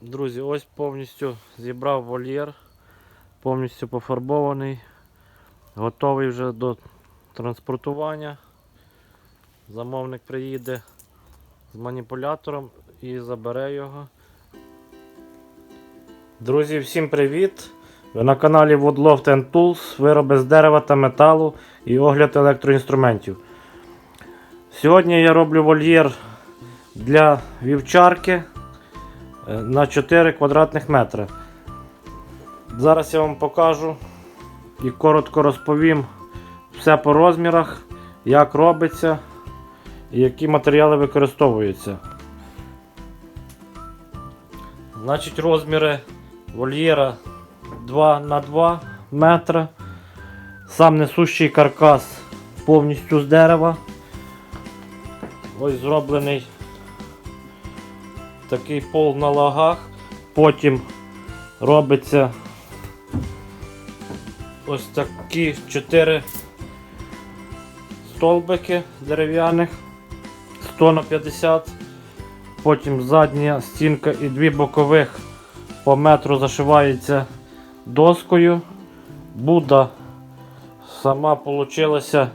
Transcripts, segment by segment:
Друзі, ось повністю зібрав вольєр, повністю пофарбований, готовий вже до транспортування. Замовник приїде з маніпулятором і забере його. Друзі, всім привіт! Ви на каналі Woodloft and Tools, вироби з дерева та металу і огляд електроінструментів. Сьогодні я роблю вольєр для вівчарки на 4 квадратних метри. Зараз я вам покажу і коротко розповім все по розмірах, як робиться і які матеріали використовуються. Значить, розміри вольєра 2 на 2 метри. Сам несущий каркас повністю з дерева. Ось зроблений такий пол на лагах. Потім робиться ось такі 4 столбики дерев'яних 100 на 50. Потім задня стінка і дві бокових по метру зашивається доскою. Буда сама получилася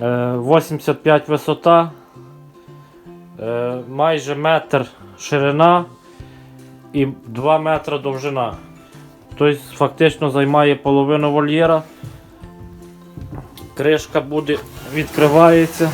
е, 85 висота, е, майже метр ширина і 2 метри довжина. Тобто фактично займає половину вольєра. Кришка буде відкривається.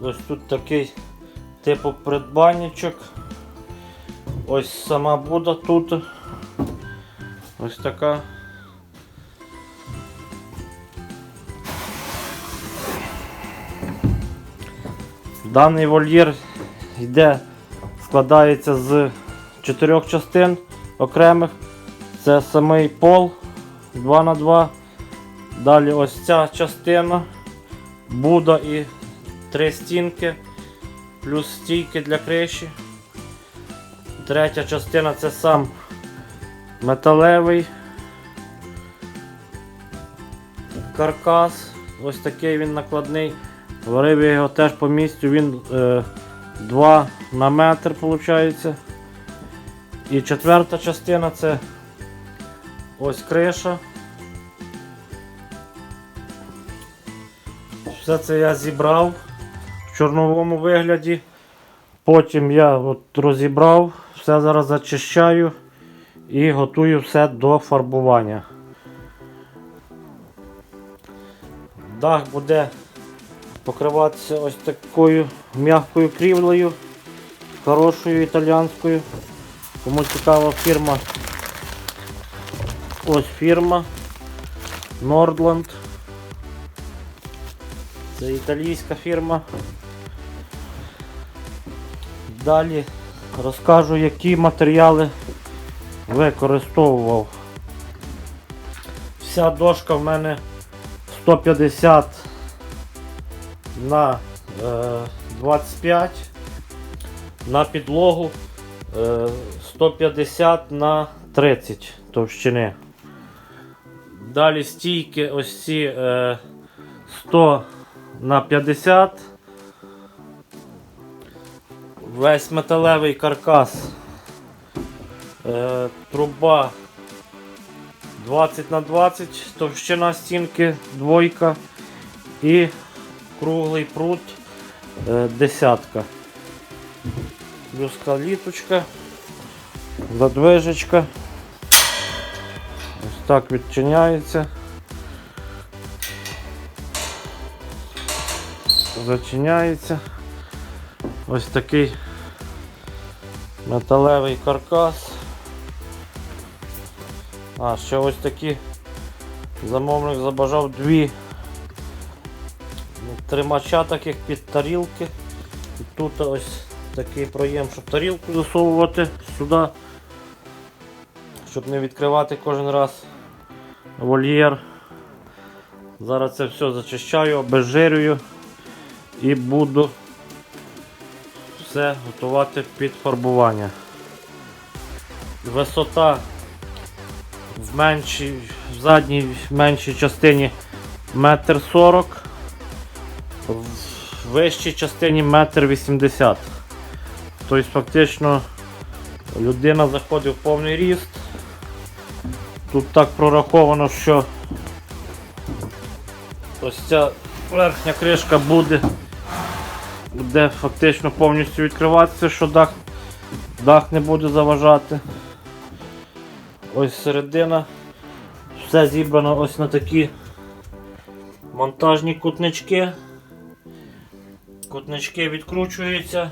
Ось тут такий типу придбанничок. Ось сама буда тут. Ось така. Даний вольєр йде, складається з чотирьох частин окремих. Це самий пол 2 на 2 Далі ось ця частина, буда і три стінки, плюс стійки для криші. Третя частина це сам металевий каркас. Ось такий він накладний. Варив його теж по місцю, він е, 2 на метр виходить. І четверта частина це ось криша. Все це я зібрав в чорновому вигляді. Потім я от розібрав, все зараз зачищаю і готую все до фарбування. Дах буде покриватися ось такою м'якою крівлею, хорошою італіанською. Кому цікава фірма. Ось фірма Nordland. Це італійська фірма. Далі розкажу, які матеріали використовував. Вся дошка в мене 150 на е, 25 на підлогу е, 150 на 30 товщини. Далі стійки ось ці е, 100 на 50. Весь металевий каркас. Е, труба 20 на 20, товщина стінки двойка і круглий прут е, десятка. Плюс каліточка, задвижечка. Ось так відчиняється. Зачиняється. Ось такий металевий каркас. А, ще ось такі замовник забажав дві тримача таких під тарілки. Тут ось такий проєм, щоб тарілку засовувати сюди, щоб не відкривати кожен раз вольєр. Зараз це все зачищаю, обезжирюю і буду все готувати під фарбування. Висота в, меншій, в задній в меншій частині метр сорок, в вищій частині 1,80 м. Тобто фактично людина заходить в повний ріст. Тут так прораховано, що ось ця верхня кришка буде, буде фактично повністю відкриватися, що дах, дах не буде заважати. Ось середина. Все зібрано ось на такі монтажні кутнички. Кутнички відкручуються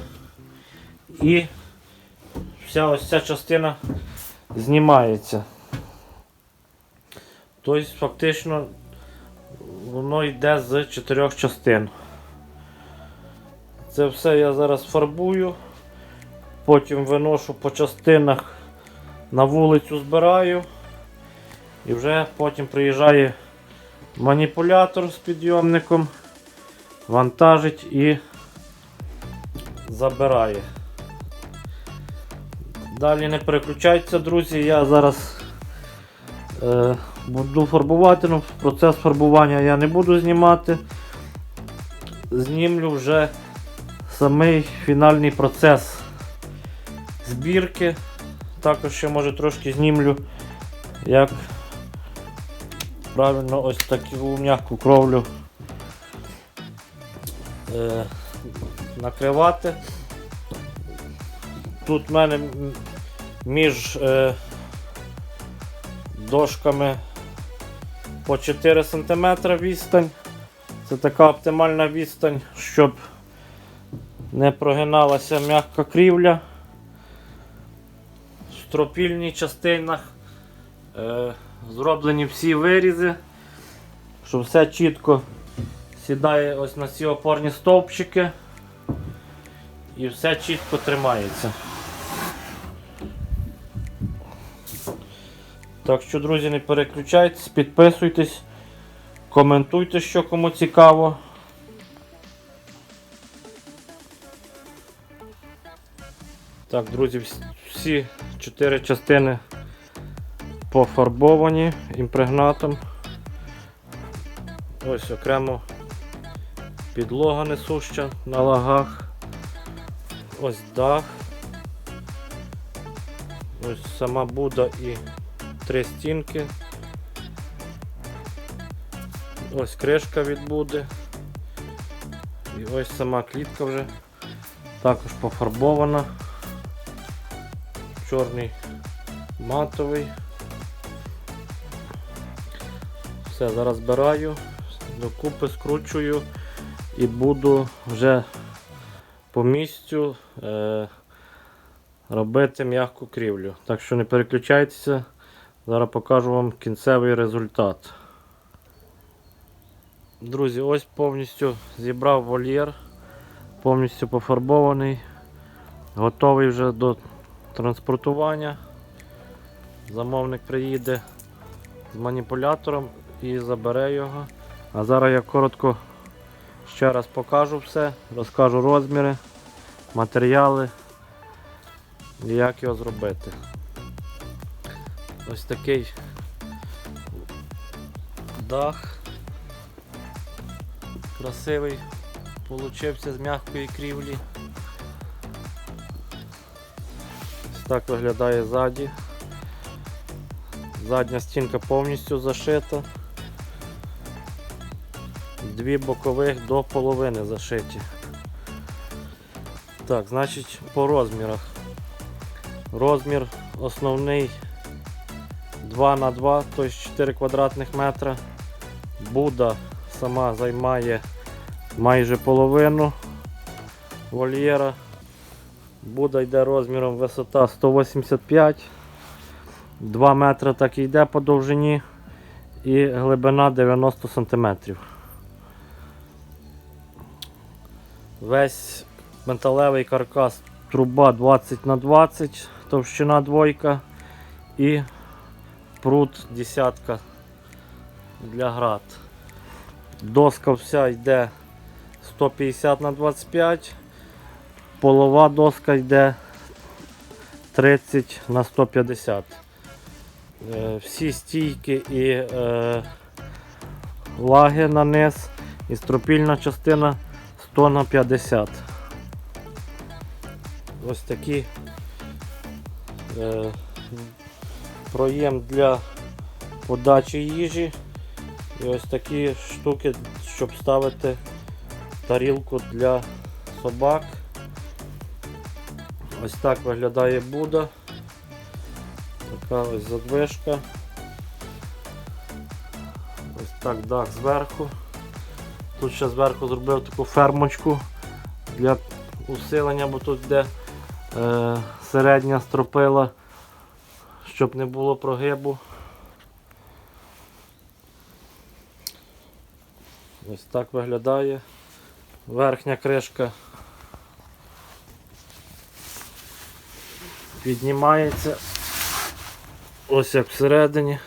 і вся ось ця частина знімається. Тобто фактично воно йде з чотирьох частин. Це все я зараз фарбую, потім виношу по частинах на вулицю збираю і вже потім приїжджає маніпулятор з підйомником, вантажить і забирає. Далі не переключайтеся, друзі, я зараз е, буду фарбувати, ну, процес фарбування я не буду знімати. Знімлю вже самий фінальний процес збірки. Також ще може трошки знімлю, як правильно ось таку м'яку кровлю е, накривати. Тут в мене між е, дошками по 4 см відстань. Це така оптимальна відстань, щоб не прогиналася м'яка крівля. В стропільній частинах е, зроблені всі вирізи, щоб все чітко сідає ось на ці опорні стовпчики і все чітко тримається. Так що, друзі, не переключайтесь, підписуйтесь, коментуйте, що кому цікаво. Так, друзі, всі чотири частини пофарбовані імпрегнатом. Ось окремо підлога несуща на лагах. Ось дах. Ось сама буда і три стінки. Ось кришка від буди. І ось сама клітка вже також пофарбована. Чорний матовий. Все, зараз збираю, докупи скручую і буду вже по місцю е, робити м'яку крівлю. Так що не переключайтеся, зараз покажу вам кінцевий результат. Друзі, ось повністю зібрав вольєр, повністю пофарбований, готовий вже до транспортування. Замовник приїде з маніпулятором і забере його. А зараз я коротко ще раз покажу все, розкажу розміри, матеріали і як його зробити. Ось такий дах красивий, получився з м'якої крівлі. Ось так виглядає ззаді. Задня стінка повністю зашита. Дві бокових до половини зашиті. Так, значить по розмірах. Розмір основний 2 на 2 тобто 4 квадратних метра. Буда сама займає майже половину вольєра. Буда йде розміром висота 185 2 метри так і йде по довжині і глибина 90 см. Весь металевий каркас труба 20 на 20 товщина двойка і прут десятка для град. Доска вся йде 150 на 25 полова доска йде 30 на 150 Е, всі стійки і е, лаги на низ і стропільна частина 100 на 50. Ось такий е, проєм для подачі їжі. І ось такі штуки, щоб ставити тарілку для собак. Ось так виглядає Буда. Така ось задвижка. Ось так дах зверху. Тут ще зверху зробив таку фермочку для усилення, бо тут йде е, середня стропила, щоб не було прогибу. Ось так виглядає. Верхня кришка піднімається. Ось як всередині.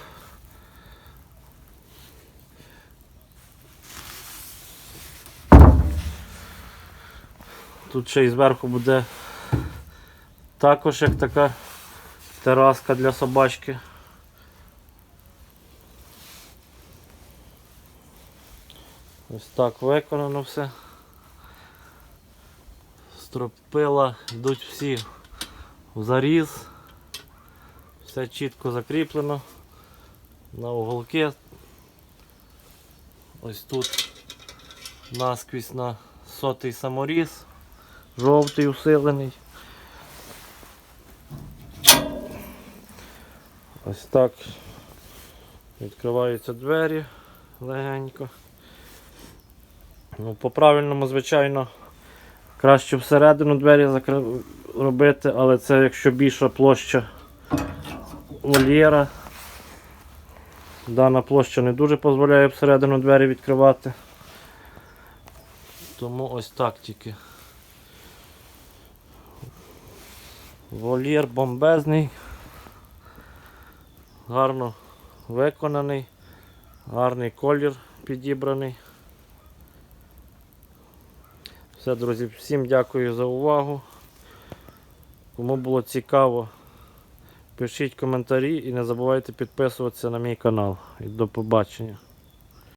Тут ще й зверху буде також як така тераска для собачки. Ось так виконано все. Стропила йдуть всі в заріз. Все чітко закріплено на уголки. Ось тут насквізь на сотий саморіз, жовтий усилений. Ось так відкриваються двері легенько. Ну, по-правильному, звичайно, краще всередину двері робити, але це якщо більша площа вольєра. Дана площа не дуже дозволяє всередину двері відкривати. Тому ось так тільки. Вольєр бомбезний, гарно виконаний, гарний колір підібраний. Все, друзі, всім дякую за увагу. Кому було цікаво, пишіть коментарі і не забувайте підписуватися на мій канал. І до побачення.